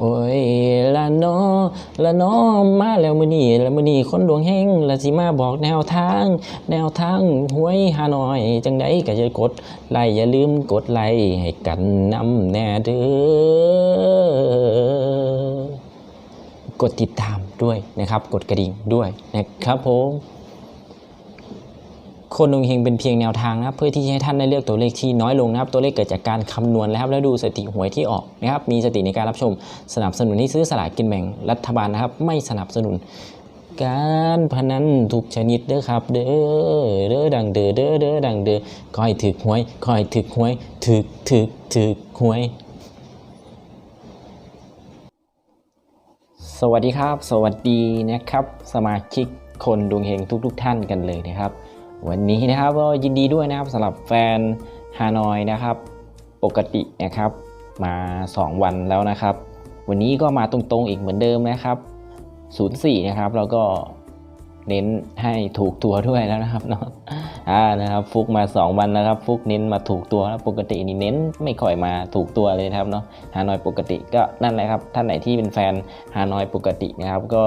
โอ้ยละนอละนอมาแล้วมือนีแล้วมือนีคนดวงเฮงละสิมาบอกแนวทาง แนวทางหวยฮานอย จังไดก็จะกดไลค์อย่าลืมกดไลค์ให้กันนำแน่เด้อกดติดตามด้วยนะครับ กดกระดิ่งด้วยนะครับผม คนดวงเฮงเป็นเพียงแนวทางนะครับเพื่อที่จะให้ท่านได้เลือกตัวเลขที่น้อยลงนะครับตัวเลขเกิดจากการคำนวณนะครับแล้วดูสถิติหวยที่ออกนะครับมีสติในการรับชมสนับสนุนให้ซื้อสลากกินแบ่งรัฐบาลนะครับ ไม่สนับสนุน การพนันทุกชนิดเด้อครับ เด้อเด้อดังเด้อเด้อเด้อดังเด้อคอยถึกหวยคอยถึกหวยถึกถึกถึกหวยสวัสดีครับ สวัสดีนะครับ สมาชิกคนดวงเฮงทุกๆทท่านกันเลยนะครับ วันนี้นะครับก็ยินดีด้วยนะครับสำหรับแฟนฮานอยนะครับ ปกตินะครับมา 2 วันแล้วนะครับ วันนี้ก็มาตรงๆอีกเหมือนเดิมนะครับ04นะครับแล้วก็เน้นให้ถูกตัวด้วยแล้วนะครับเนาะอ่านะครับฟุกมา 2 วันนะครับ ฟุกเน้นมาถูกตัวแล้วปกตินี่เน้นไม่ค่อยมาถูกตัวเลยครับเนาะฮานอยปกติก็นั่นแหละครับท่านไหนที่เป็นแฟนฮานอยปกตินะครับก็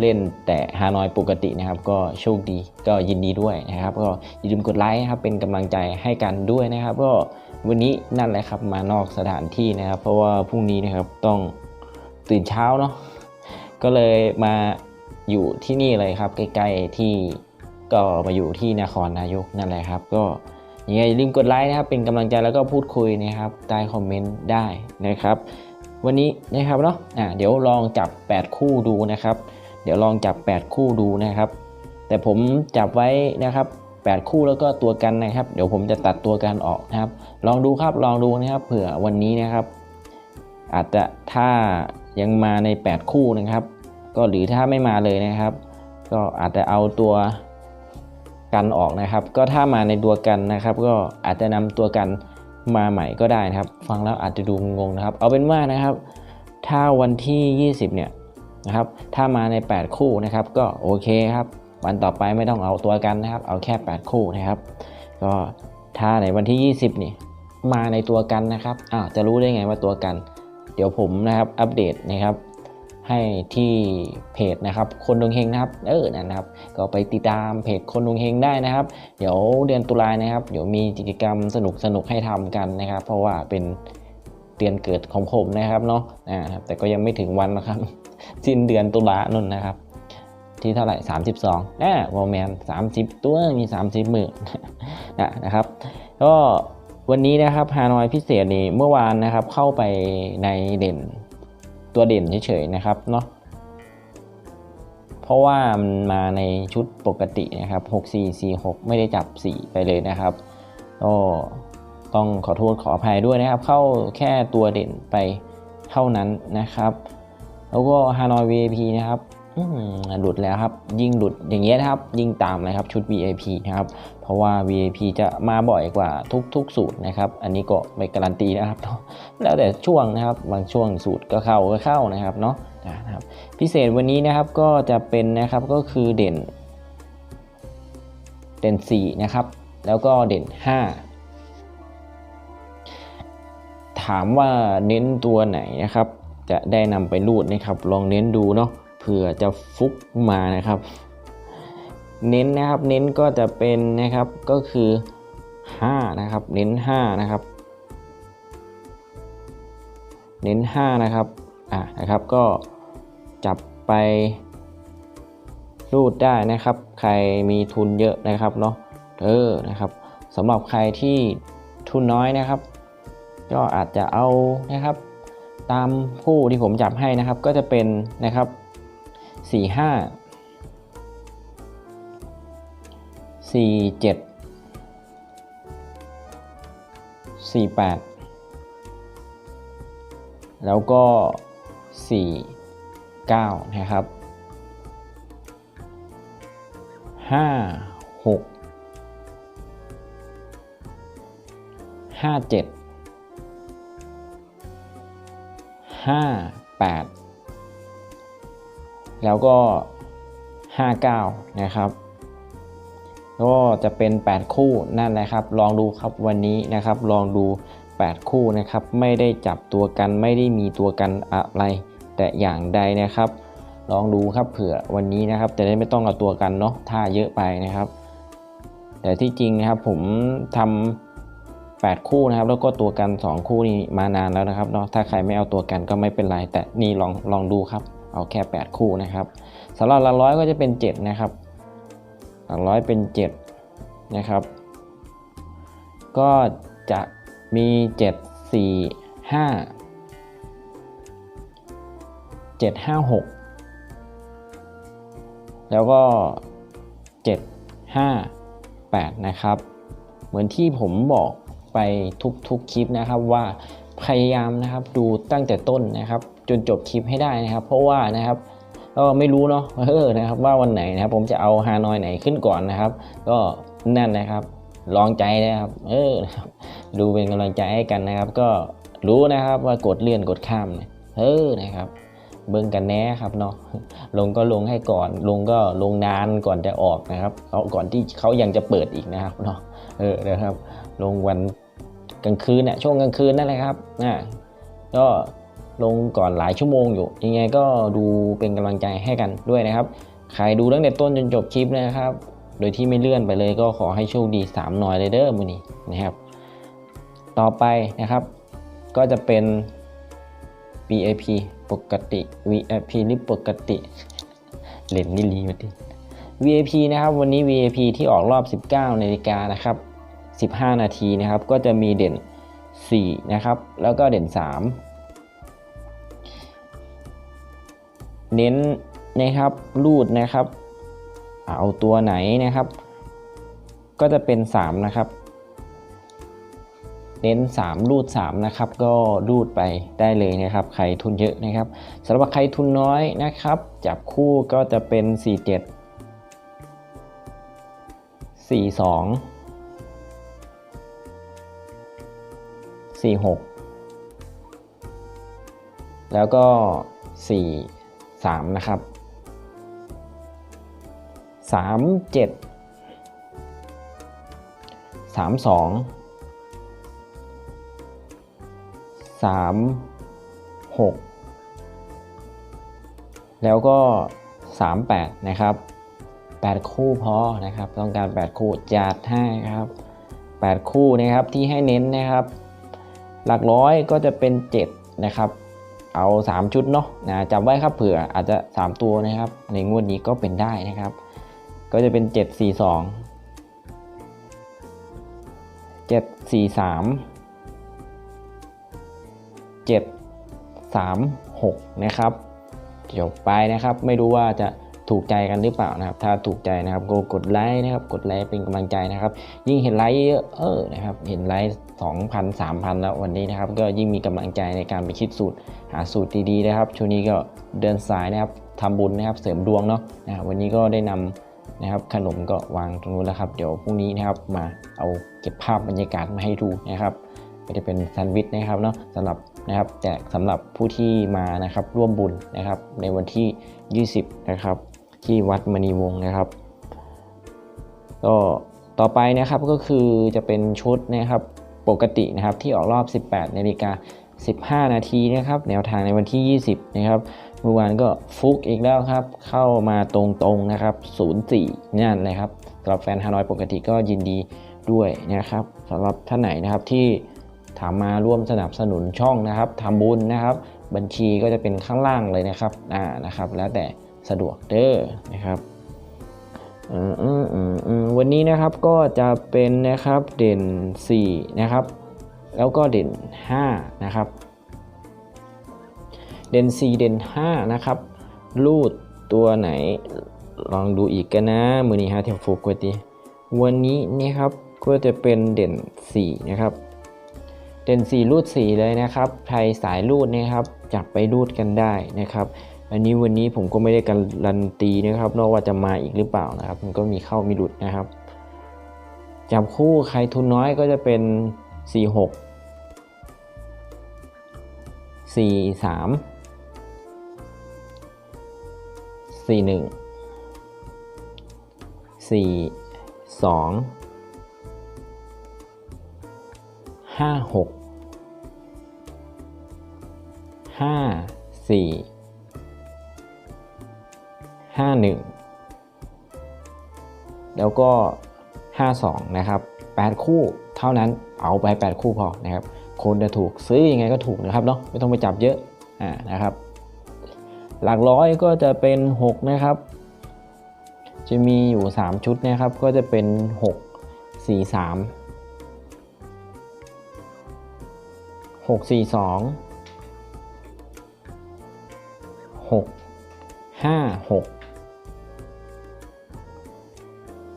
เล่นแต่ฮานอยปกตินะครับ ก็โชคดีก็ยินดีด้วยนะครับ ก็อย่าลืมกดไลค์ครับเป็นกำลังใจให้กันด้วยนะครับ ก็วันนี้นั่นแหละครับมานอกสถานที่นะครับ เพราะว่าพรุ่งนี้นะครับต้องตื่นเช้าเนาะก็เลยมาอยู่ที่นี่เลยครับ ใกล้ๆที่ก็มาอยู่ที่นครนายกนั่นแหละครับ ก็ยังไงอย่าลืมกดไลค์นะครับ เป็นกำลังใจแล้วก็พูดคุยนะครับใต้คอมเมนต์ได้นะครับ วันนี้นะครับเนาะอะเดี๋ยวลองจับ 8 คู่ดูนะครับ เดี๋ยวลองจับ 8 คู่ดูนะครับ แต่ผมจับไว้นะครับ 8 คู่แล้วก็ตัวกันนะครับ เดี๋ยวผมจะตัดตัวกันออกนะครับ ลองดูครับลองดูนะครับเผื่อวันนี้นะครับ อาจจะถ้ายังมาใน 8 คู่นะครับ ก็หรือถ้าไม่มาเลยนะครับ ก็อาจจะเอาตัวกันออกนะครับ ก็ถ้ามาในตัวกันนะครับ ก็อาจจะนำตัวกันมาใหม่ก็ได้นะครับ ฟังแล้วอาจจะดูงงนะครับ เอาเป็นว่านะครับ ถ้าวันที่ 20 เนี่ย นะครับ ถ้ามาใน 8 คู่นะครับ ก็โอเคครับ วันต่อไปไม่ต้องเอาตัวกันนะครับ เอาแค่ 8 คู่นะครับ ก็ถ้าในวันที่ 20 นี่มาในตัวกันนะครับอ้าวจะรู้ได้ไงว่าตัวกัน เดี๋ยวผมนะครับอัปเดตนะครับ ให้ที่เพจนะครับ คนดวงเฮงนะครับ เออนะครับ ก็ไปติดตามเพจคนดวงเฮงได้นะครับ เดี๋ยวเดือนตุลานะครับ เดี๋ยวมีกิจกรรมสนุกสนุกให้ทำกันนะครับ เพราะว่าเป็นเดือนเกิดของผมนะครับเนาะอ่าครับแต่ก็ยังไม่ถึงวันนะครับ สิ้นเดือนตุลาโน่นนะครับ ที่เท่าไหร่ 32อ่าวอลแมน30 ตัวมี 30หมื่นนะนะครับ ก็วันนี้นะครับฮานอยพิเศษนี่เมื่อวานนะครับเข้าไปในเด่นตัวเด่นเฉยๆนะครับเนาะเพราะว่ามันมาในชุดปกตินะครับ6446 ไม่ได้จับ 4 ไปเลยนะครับก็ต้องขอโทษขออภัยด้วยนะครับ เข้าแค่ตัวเด่นไปเท่านั้นนะครับ แล้วก็ฮานอย VIP นะครับหลุดแล้วครับยิ่งหลุดอย่างเงี้ยนะครับ ยิ่งตามเลยครับชุด VIP นะครับ เพราะว่า VIP จะมาบ่อยกว่าทุกๆ สูตรนะครับ อันนี้ก็ไม่การันตีนะครับแล้วแต่ช่วงนะครับบางช่วงสูตรก็เข้าก็เข้านะครับเนาะนะครับพิเศษวันนี้นะครับก็จะเป็นนะครับก็คือเด่น เด่น 4 นะครับ แล้วก็เด่น 5 ถามว่าเน้นตัวไหนนะครับ จะได้นำไปรูดนะครับ ลองเน้นดูเนาะเผื่อจะฟุกมานะครับ เน้นนะครับเน้นก็จะเป็นนะครับก็คือ 5 นะครับ เน้น 5 นะครับ เน้น 5 นะครับอะนะครับก็จับไปรูดได้นะครับ ใครมีทุนเยอะนะครับเนาะเออนะครับสำหรับใครที่ทุนน้อยนะครับ ก็อาจจะเอานะครับ ตามคู่ที่ผมจับให้นะครับ ก็จะเป็นนะครับ4 5 4 7 4 8แล้วก็4 9นะครับ5 6 5 7ห้าแปด แล้วก็ห้าเก้านะครับก็จะเป็น 8 คู่นั่นแหละครับ ลองดูครับวันนี้นะครับ ลองดูไป8คู่นะครับ ไม่ได้จับตัวกันไม่ได้มีตัวกันอะไร แต่อย่างใดนะครับ ลองดูครับเผื่อวันนี้นะครับจะได้ไม่ต้องเอาตัวกันเนาะถ้าเยอะไปนะครับ แต่ที่จริงนะครับผมทำ8คู่นะครับ แล้วก็ตัวกัน 2 คู่นี้มานานแล้วนะครับเนาะถ้าใครไม่เอาตัวกันก็ไม่เป็นไรแต่นี่ลองลองดูครับ เอาแค่ 8 คู่นะครับสำหรับหลักร้อยก็จะเป็น 7 นะครับ หลักร้อยเป็น 7 นะครับ ก็จะมี 7 4 5 7 5 6 แล้วก็ 7 5 8 นะครับ เหมือนที่ผมบอก ไปทุกๆคลิปนะครับว่าพยายามนะครับดูตั้งแต่ต้นนะครับ จนจบคลิปให้ได้นะครับ เพราะว่านะครับก็ไม่รู้เนาะเออนะครับว่าวันไหนนะครับ ผมจะเอาฮานอยไหนขึ้นก่อนนะครับ ก็นั่นนะครับลองใจนะครับ เออนะครับ ดูเป็นกำลังใจให้กันนะครับ ก็รู้นะครับว่ากดเลื่อนกดข้ามเนี่ยเออนะครับ เบิ่งกันแน่ครับเนาะลงก็ลงให้ก่อน ลงก็ลงนานก่อนจะออกนะครับเขาก่อนที่เขายังจะเปิดอีกนะครับเนาะเออนะครับ ลงวัน กลางคืนเนี่ยช่วงกลางคืนนั่นแหละครับนะก็ลงก่อนหลายชั่วโมงอยู่ ยังไงก็ดูเป็นกำลังใจให้กันด้วยนะครับ ใครดูตั้งแต่ต้นจนจบคลิปนะครับ โดยที่ไม่เลื่อนไปเลยก็ขอให้โชคดี3หน่อยเลยเด้อมือนี้นะครับ ต่อไปนะครับ ก็จะเป็น VIP ปกติ VIP หรือปกติเล่นนี่ลีมาดิ VIP นะครับ วันนี้ VIP ที่ออกรอบ 19นาฬิกานะครับ 15 นาทีนะครับ ก็จะมีเด่น 4 นะครับ แล้วก็เด่น 3 เน้นนะครับรูดนะครับ เอาตัวไหนนะครับ ก็จะเป็น 3 นะครับ เน้น 3 รูด 3 นะครับ ก็รูดไปได้เลยนะครับ ใครทุนเยอะนะครับสำหรับใครทุนน้อยนะครับ จับคู่ก็จะเป็น 4 7 4 6 แล้วก็ 4 3 นะครับ 3 7 3 2 3 6 แล้วก็ 38 นะครับ 8 คู่พอนะครับ ต้องการ 8 คู่จัดให้ครับ 8 คู่นะครับที่ให้เน้นนะครับ หลักร้อยก็จะเป็น7นะครับเอา 3 ชุดเนาะนะจำไว้ครับเผื่ออาจจะ 3 ตัวนะครับ ในงวดนี้ก็เป็นได้นะครับ ก็จะเป็น 7 4 2 7 4 3 7 3 6 นะครับจบไปนะครับ ไม่รู้ว่าจะ ถูกใจกันหรือเปล่านะครับ ถ้าถูกใจนะครับก็กดไลค์นะครับ กดไลค์เป็นกำลังใจนะครับ ยิ่งเห็นไลค์เยอะเออนะครับ เห็นไลค์2,000 3,000แล้ววันนี้นะครับ ก็ยิ่งมีกำลังใจในการไปคิดสูตรหาสูตรดีๆนะครับ ช่วงนี้ก็เดินสายนะครับทำบุญนะครับ เสริมดวงเนาะนะวันนี้ก็ได้นำนะครับขนมก็วางตรงนู้นแล้วครับ เดี๋ยวพรุ่งนี้นะครับมาเอาเก็บภาพบรรยากาศมาให้ดูนะครับก็จะเป็นแซนด์วิชนะครับเนาะสำหรับนะครับแจกสำหรับผู้ที่มานะครับร่วมบุญนะครับในวันที่ 20 นะครับ ที่วัดมณีวงศ์นะครับก็ต่อไปนะครับก็คือจะเป็นชุดนะครับปกตินะครับที่ออกรอบ 18นาฬิกา15 นาทีนะครับแนวทางในวันที่ 20 นะครับเมื่อวานก็ฟุกอีกแล้วครับ เข้ามาตรงๆนะครับ 04นั่นเลยครับสำหรับแฟนฮานอยปกติก็ยินดีด้วยนะครับสำหรับท่านไหนนะครับที่ถามมาร่วมสนับสนุนช่องนะครับทำบุญนะครับ บัญชีก็จะเป็นข้างล่างเลยนะครับอ่านะครับ แล้วแต่ สะดวกเด้อนะครับวันนี้นะครับก็จะเป็นนะครับเด่น 4 นะครับ แล้วก็เด่น 5 นะครับ เด่น 4 เด่น 5 นะครับ รูดตัวไหนลองดูอีกกันนะ มือนี้ฮะเทียมโฟกัสดีวันนี้นี่ครับก็จะเป็นเด่น 4 นะครับ เด่น 4 รูด 4 เลยนะครับใครสายรูดนะครับ จับไปรูดกันได้นะครับ อันนี้วันนี้ผมก็ไม่ได้การันตีนะครับ นอกว่าจะมาอีกหรือเปล่านะครับ มันก็มีเข้ามีหลุดนะครับจับคู่ใครทุนน้อยก็จะเป็น 4 6 4 3 4 1 4 2 5 6ห้า สี่ห้าหนึ่งแล้วก็ห้าสองนะครับแปดคู่เท่านั้นเอาไปแปดคู่พอนะครับคนจะถูกซื้อยังไงก็ถูกนะครับเนาะไม่ต้องไปจับเยอะอ่านะครับ หลักร้อยก็จะเป็น 6 นะครับ จะมีอยู่ 3 ชุดนะครับ ก็จะเป็น 6 4 3 6 4 2 6 5 6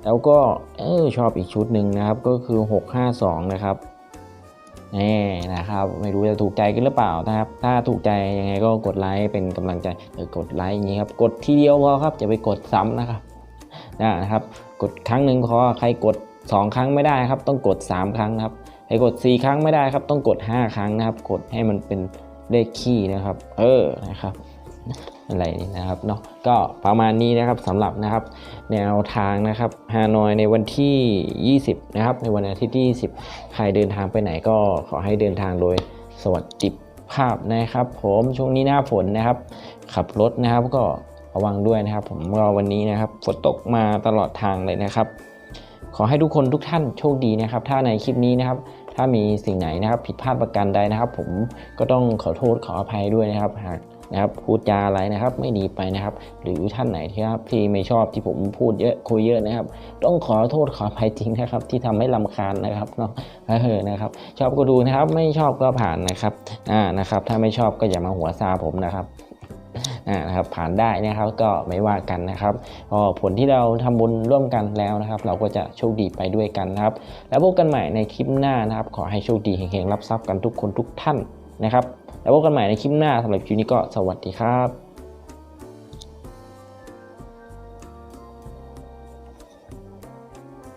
แล้วก็เออชอบอีกชุดหนึ่งนะครับก็คือ 6 5 2 นะครับนี่นะครับไม่รู้จะถูกใจกันหรือเปล่านะครับ ถ้าถูกใจยังไงก็กดไลค์เป็นกำลังใจเออกดไลค์อย่างนี้ครับ กดทีเดียวพอครับจะไปกดซ้ำนะครับนะครับ กดครั้งหนึ่งพอใครกด 2 ครั้งไม่ได้ครับ ต้องกด 3 ครั้งนะครับใครกด 4 ครั้งไม่ได้ครับ ต้องกด 5 ครั้งนะครับ กดให้มันเป็นเลขคี่นะครับ เออนะครับ อะไรนี่นะครับเนาะก็ประมาณนี้นะครับสำหรับนะครับแนวทางนะครับฮานอยในวันที่ 20 นะครับ ในวันอาทิตย์ที่ 20 ใครเดินทางไปไหนก็ขอให้เดินทางโดยสวัสดิภาพนะครับ ผมช่วงนี้หน้าฝนนะครับ ขับรถนะครับก็ระวังด้วยนะครับ ผมก็วันนี้นะครับฝนตกมาตลอดทางเลยนะครับ ขอให้ทุกคนทุกท่านโชคดีนะครับ ถ้าในคลิปนี้นะครับถ้ามีสิ่งไหนนะครับผิดพลาดประการใดนะครับ ผมก็ต้องขอโทษขออภัยด้วยนะครับหาก นะครับพูดจาอะไรนะครับ ไม่ดีไปนะครับ หรือท่านไหนที่ครับที่ไม่ชอบที่ผมพูดเยอะคุยเยอะนะครับ ต้องขอโทษขออภัยจริงนะครับ ที่ทำให้ลำคาญนะครับเนาะเออนะครับ ชอบก็ดูนะครับ ไม่ชอบก็ผ่านนะครับอ่านะครับ ถ้าไม่ชอบก็อย่ามาหัวซาผมนะครับอ่านะครับผ่านได้นะครับก็ไม่ว่ากันนะครับก็ผลที่เราทำบุญร่วมกันแล้วนะครับ เราก็จะโชคดีไปด้วยกันนะครับ แล้วพบกันใหม่ในคลิปหน้านะครับ ขอให้โชคดีเฮงๆรับทรัพย์กันทุกคนทุกท่านนะครับ แล้วพบกันใหม่ในคลิปหน้าสำหรับคลิปนี้ก็สวัสดีครับ